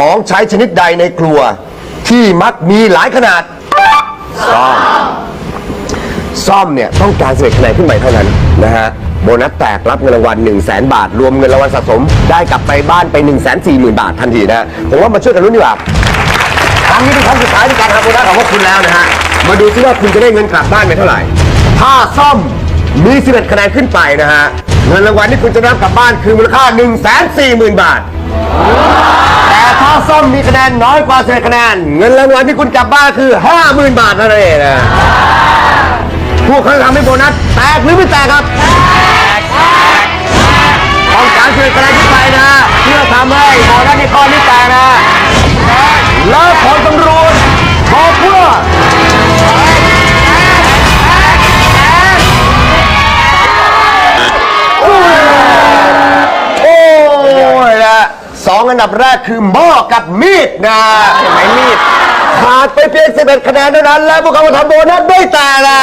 ของใช้ชนิดใดในครัว ที่มักมีหลายขนาด ซ่อม ซ่อมเนี่ยต้องการ11คะแนนขึ้นไปเท่านั้นนะฮะ โบนัสแตกรับเงินรางวัล1 0 0 0 0แบาท รวมเงินรางวัลสะสม ได้กลับไปบ้านไป 1 4 0 0 0 0 บาททันทีนะฮะผมว่ามาช่วยกันรุ่นดีกว่า ครั้งนี้เป็นครั้งสุดท้ายในการทำโบนัสของพวกคุณแล้วนะฮะ มาดูซิว่าคุณจะได้เงินกลับบ้านไปเท่าไหร่ ถ้าซ่อมมี11คะแนนขึ้นไปนะฮะ เงินรางวัลที่คุณจะได้รับกลับบ้านคือมูลค่า 1 4 0 0 0 0 บาท ต้อมมีคะแนนน้อยกว่าเสียคะแนน เงินรางวัลที่คุณกลับบ้านคือ 50,000 บาทนั่นเองนะพวกเขาจะทำให้โบนัสแตกหรือไม่แตกครับต้องการช่วยคะแนนขึ้นไปนะเพื่อทำให้โบนัสในข้อนี้ ดับแรกคือหม้อกับมีดนะไม้มีดขาดไปเพียง11คะแนนเท่านั้น แล้วพวกเขามาทำโบนัสไม่แตกนะ